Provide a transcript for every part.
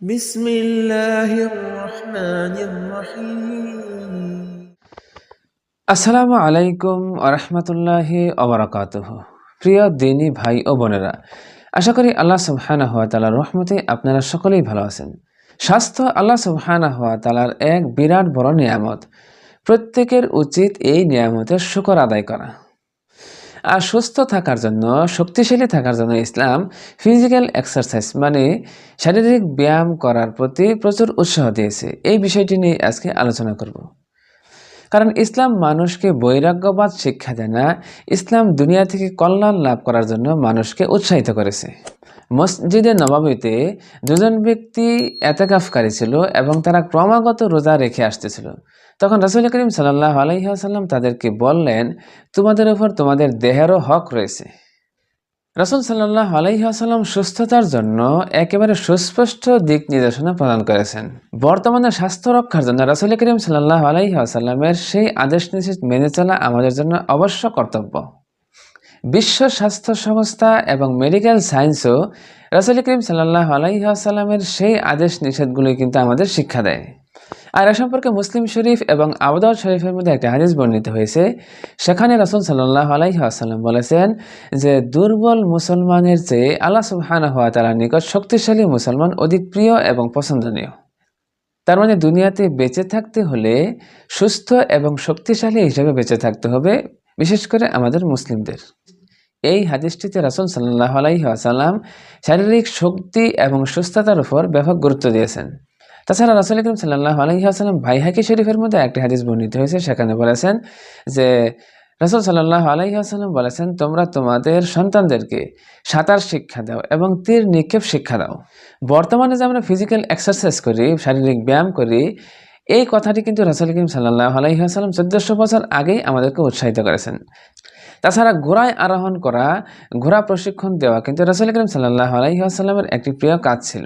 بسم الله الرحمن الرحيم আসসালামু আলাইকুম আরহামতুল্লাহি অবরাকাতুহ প্রিয় দিনী ভাই ও বোনেরা আশা করি আল্লাহ সুবহানাহু ওয়া তাআলার রহমতে আপনারা সকলেই ভালো আছেন স্বাস্থ্য আল্লাহ সুবহানাহু ওয়া তাআলার এক বিরাট বড় নিয়ামত প্রত্যেকের উচিত এই নিয়ামতের শুকর আদায় করা আর সুস্থ থাকার জন্য, শক্তিশালী থাকার জন্য ইসলাম ফিজিক্যাল এক্সারসাইজ মানে শারীরিক ব্যায়াম করার প্রতি প্রচুর উৎসাহ দিয়েছে। এই বিষয়টি নিয়ে আজকে আলোচনা করব। কারণ ইসলাম মানুষকে বৈরাগ্যবাদ শিক্ষা দেয় না, ইসলাম দুনিয়া থেকে কল্যাণ লাভ করার জন্য মানুষকে উৎসাহিত করেছে। মসজিদে নবাবিতে দুজন ব্যক্তি এতেকাফকারী ছিল এবং তারা ক্রমাগত রোজা রেখে আসতেছিল। তখন রাসুল করিম সাল্লাহ আলহিহাসাল্লাম তাদেরকে বললেন, তোমাদের উপর তোমাদের দেহেরও হক রয়েছে। রাসুল সাল্লাহ আলাইসাল্লাম সুস্থতার জন্য একেবারে সুস্পষ্ট দিক নির্দেশনা প্রদান করেছেন। বর্তমানে স্বাস্থ্য রক্ষার জন্য রাসুল করিম সাল্লাহ আলাইসাল্লামের সেই আদেশ নিষেধ মেনে চলা আমাদের জন্য অবশ্য কর্তব্য। বিশ্ব স্বাস্থ্য সংস্থা এবং মেডিকেল সায়েন্সও রাসুল করিম সাল্লাহ আলাইসাল্লামের সেই আদেশ নিষেধগুলি কিন্তু আমাদের শিক্ষা দেয়। আর এ সম্পর্কে মুসলিম শরীফ এবং আবদাউদ শরীফের মধ্যে একটা হাদিস বর্ণিত হয়েছে। সেখানে রাসুল সাল্লাহ আলাইসাল্লাম বলেছেন যে, দুর্বল মুসলমানের চেয়ে আল্লাহ সুবহানাহু হওয়া তালার নিকট শক্তিশালী মুসলমান অধিক প্রিয় এবং পছন্দনীয়। তার মানে দুনিয়াতে বেঁচে থাকতে হলে সুস্থ এবং শক্তিশালী হিসেবে বেঁচে থাকতে হবে, বিশেষ করে আমাদের মুসলিমদের। এই হাদিসটিতে রাসুল সাল্লাহ আলাইসাল্লাম শারীরিক শক্তি এবং সুস্থতার উপর ব্যাপক গুরুত্ব দিয়েছেন। তাছাড়া রাসুল করিম সাল্লাহ আলহিহাসাল্লাম ভাইহাকি শরীফের মধ্যে একটি হাদিস বর্ণিত হয়েছে, সেখানে বলেছেন যে, রাসুল সাল্লাহ আলহিহাসাল্লাম বলেছেন, তোমরা তোমাদের সন্তানদেরকে সাঁতার শিক্ষা দাও এবং তীর নিক্ষেপ শিক্ষা দাও। বর্তমানে যে আমরা ফিজিক্যাল এক্সারসাইজ করি, শারীরিক ব্যায়াম করি, এই কথাটি কিন্তু রাসুল করিম সাল্লাহ আলহিহাসাল্লাম চোদ্দশো বছর আগেই আমাদেরকে উৎসাহিত করেছেন। তাছাড়া ঘোড়ায় আরোহণ করা, ঘোড়া প্রশিক্ষণ দেওয়া কিন্তু রাসুল করিম সাল্লাহ আলহিহাসাল্লামের একটি প্রিয় কাজ ছিল।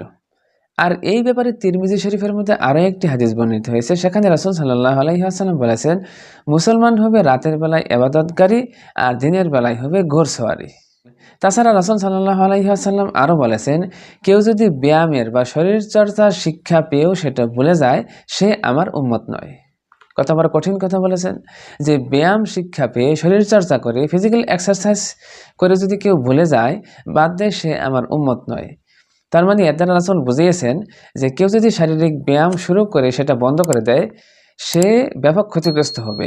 আর এই ব্যাপারে তিরমিজি শরীফের মধ্যে আরও একটি হাদিস বর্ণিত হয়েছে। সেখানে রাসুল সাল্লাহ আলহিহাসাল্লাম বলেছেন, মুসলমান হবে রাতের বেলায় এবাদতকারী আর দিনের বেলায় হবে ঘোরসওয়ারি তাছাড়া রাসুল সাল্লাহ আলহিহাসাল্লাম আরও বলেছেন, কেউ যদি ব্যায়ামের বা শরীরচর্চার শিক্ষা পেয়েও সেটা ভুলে যায়, সে আমার উন্মত নয়। কথা বড় কঠিন কথা বলেছেন, যে ব্যায়াম শিক্ষা পেয়ে শরীরচর্চা করে ফিজিক্যাল এক্সারসাইজ করে যদি কেউ ভুলে যায়, বাদ দেয় সে আমার উন্মত নয়। তার মানে এদান রাসুল বুঝিয়েছেন যে কেউ যদি শারীরিক ব্যায়াম শুরু করে সেটা বন্ধ করে দেয়, সে ব্যাপক ক্ষতিগ্রস্ত হবে।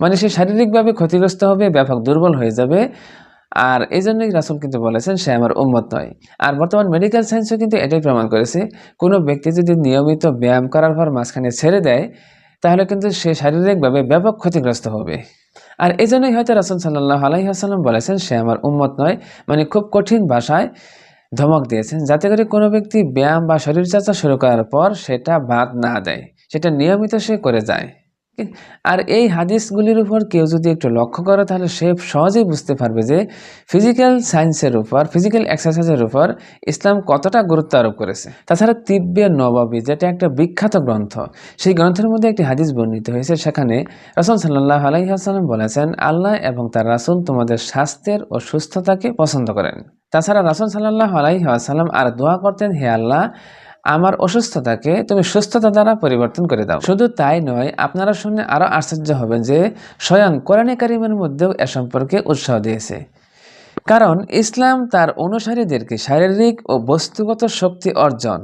মানে সে শারীরিকভাবে ক্ষতিগ্রস্ত হবে, ব্যাপক দুর্বল হয়ে যাবে। আর এই জন্যই রাসুল কিন্তু বলেছেন, সে আমার উন্মত নয়। আর বর্তমান মেডিকেল সায়েন্সও কিন্তু এটাই প্রমাণ করেছে। কোনো ব্যক্তি যদি নিয়মিত ব্যায়াম করার পর মাঝখানে ছেড়ে দেয়, তাহলে কিন্তু সে শারীরিকভাবে ব্যাপক ক্ষতিগ্রস্ত হবে। আর এই জন্যই হয়তো রাসুল সাল্লাহ আলাইহাসাল্লাম বলেছেন, সে আমার উন্মত নয়। মানে খুব কঠিন ভাষায় ধমক দিয়েছেন। যাতে করে কোনো ব্যক্তি ব্যায়াম বা শরীরচর্চা শুরু করার পর সেটা বাদ না দেয়। সেটা নিয়মিত সে করে যায়। আর এই হাদিসগুলির উপর কেউ যদি একটু লক্ষ্য করে, তাহলে সে সহজেই বুঝতে পারবে যে ফিজিক্যাল সায়েন্সের উপর ফিজিক্যাল এক্সারসাইজের উপর ইসলাম কতটা গুরুত্ব আরোপ করেছে। তাছাড়া তিব্বে নবাবী, যেটা একটা বিখ্যাত গ্রন্থ, সেই গ্রন্থের মধ্যে একটি হাদিস বর্ণিত হয়েছে। সেখানে রাসুল সাল্লাহ আলাইহাসাল্লাম বলেছেন, আল্লাহ এবং তার রাসুল তোমাদের স্বাস্থ্যের ও সুস্থতাকে পছন্দ করেন। তাছাড়া রাসুল সাল্লাহ আলাইসাল্লাম আর দোয়া করতেন, হে আল্লাহ, আমার অসুস্থতাকে তুমি সুস্থতা দ্বারা পরিবর্তন করে দাও। শুধু তাই নয়, আপনারা শুনে আরও আশ্চর্য হবেন যে স্বয়ং কোরআনে কারিমের মধ্যেও এ সম্পর্কে উৎসাহ দিয়েছে। কারণ ইসলাম তার অনুসারীদেরকে শারীরিক ও বস্তুগত শক্তি অর্জন,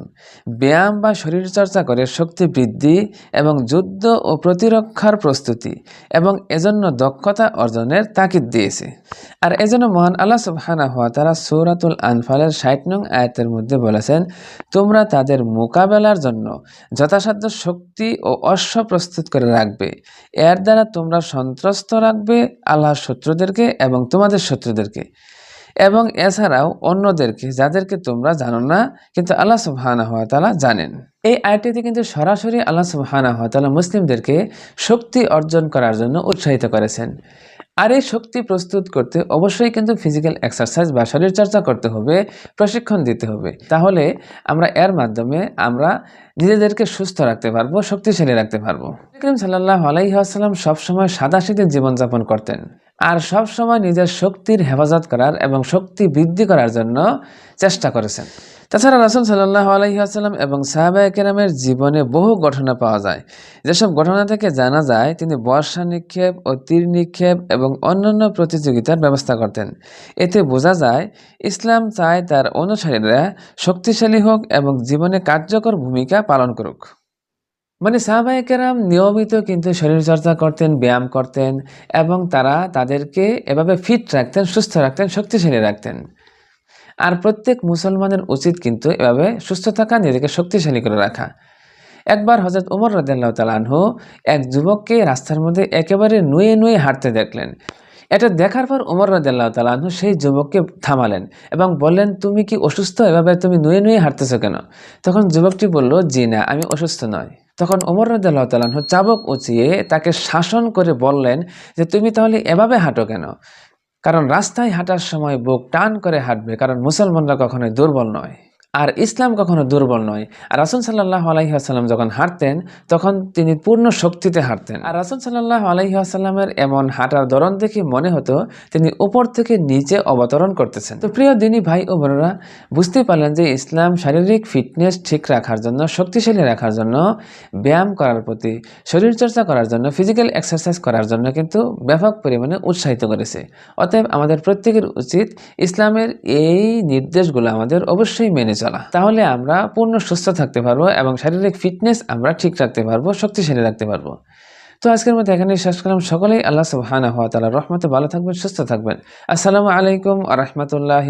ব্যায়াম বা শরীরচর্চা করে শক্তি বৃদ্ধি এবং যুদ্ধ ও প্রতিরক্ষার প্রস্তুতি এবং এজন্য দক্ষতা অর্জনের তাকিদ দিয়েছে। আর এজন্য মহান আল্লাহ সুবহানা হওয়া তারা সৌরাতুল আনফালের ষাট নং আয়াতের মধ্যে বলেছেন, তোমরা তাদের মোকাবেলার জন্য যথাসাধ্য শক্তি ও অশ্ব প্রস্তুত করে রাখবে। এর দ্বারা তোমরা সন্ত্রস্ত রাখবে আল্লাহর শত্রুদেরকে এবং তোমাদের শত্রুদেরকে। এবং এছাড়াও অন্যদেরকে যাদেরকে তোমরা জানো না, কিন্তু আল্লাহ সুবহানা জানেন। এই আয়টিতে কিন্তু সরাসরি আল্লাহ সুবহানা মুসলিমদেরকে শক্তি অর্জন করার জন্য উৎসাহিত করেছেন। আর এই শক্তি প্রস্তুত করতে অবশ্যই কিন্তু ফিজিক্যাল এক্সারসাইজ বা শরীরচর্চা করতে হবে, প্রশিক্ষণ দিতে হবে। তাহলে আমরা এর মাধ্যমে আমরা নিজেদেরকে সুস্থ রাখতে পারব, শক্তিশালী রাখতে পারব। করিম সাল্লাহ আলাইসাল্লাম সবসময় সাদাশীতের জীবনযাপন করতেন। আর সব সময় নিজের শক্তির হেফাজত করার এবং শক্তি বৃদ্ধি করার জন্য চেষ্টা করেছেন। তাছাড়া রাসুল সাল্লাহ আলহিহাসাল্লাম এবং সাহাবা কেরামের জীবনে বহু ঘটনা পাওয়া যায়। যেসব ঘটনা থেকে জানা যায়, তিনি বর্ষা নিক্ষেপ ও তীর নিক্ষেপ এবং অন্যান্য প্রতিযোগিতার ব্যবস্থা করতেন। এতে বোঝা যায়, ইসলাম চায় তার অনুসারীরা শক্তিশালী হোক এবং জীবনে কার্যকর ভূমিকা পালন করুক। মানে সাহাবায়ে কেরাম নিয়মিত কিন্তু শরীরচর্চা করতেন, ব্যায়াম করতেন এবং তারা তাদেরকে এভাবে ফিট রাখতেন, সুস্থ রাখতেন, শক্তিশালী রাখতেন। আর প্রত্যেক মুসলমানের উচিত কিন্তু এভাবে সুস্থ থাকা, নিজেকে শক্তিশালী করে রাখা। একবার হজরত উমর রাদিয়াল্লাহু তাআলা আনহু এক যুবককে রাস্তার মধ্যে একেবারে নুয়ে নুয়ে হাঁটতে দেখলেন। এটা দেখার পর উমর রাদিয়াল্লাহু তাআলা আনহু সেই যুবককে থামালেন এবং বললেন, তুমি কি অসুস্থ? এভাবে তুমি নুয়ে নুয়ে হাঁটতেছো কেন? তখন যুবকটি বলল, জি না, আমি অসুস্থ নয় তখন ওমর রাদিয়াল্লাহু তাআলা আনহু চাবক উঁচিয়ে তাকে শাসন করে বললেন যে, তুমি তাহলে এভাবে হাঁটো কেন? কারণ রাস্তায় হাঁটার সময় বুক টান করে হাঁটবে কারণ মুসলমানরা কখনোই দুর্বল নয়। আর ইসলাম কখনো দুর্বল নয়। আর রাসুল সাল্লাহ আলাইহাসাল্লাম যখন হাঁটতেন, তখন তিনি পূর্ণ শক্তিতে হাঁটতেন। আর রাসুল সাল্লাহ আলাইহাসাল্লামের এমন হাঁটার ধরন দেখে মনে হতো, তিনি উপর থেকে নিচে অবতরণ করতেছেন। তো প্রিয় দিনী ভাই ও বোনেরা, বুঝতে পারলেন যে ইসলাম শারীরিক ফিটনেস ঠিক রাখার জন্য, শক্তিশালী রাখার জন্য, ব্যায়াম করার প্রতি, শরীরচর্চা করার জন্য, ফিজিক্যাল এক্সারসাইজ করার জন্য কিন্তু ব্যাপক পরিমাণে উৎসাহিত করেছে। অতএব আমাদের প্রত্যেকের উচিত ইসলামের এই নির্দেশগুলো আমাদের অবশ্যই মেনে চলা তাহলে আমরা পূর্ণ সুস্থ থাকতে পারব এবং শারীরিক ফিটনেস আমরা ঠিক রাখতে পারব, শক্তিশালী রাখতে পারব। তো আজকের মতো এখানে শেষ করলাম। সকলেই আল্লাহ সুবহানাহু হওয়া তালা রহমতে ভালো থাকবেন, সুস্থ থাকবেন। আসসালামু আলাইকুম আ রহমতুল্লাহ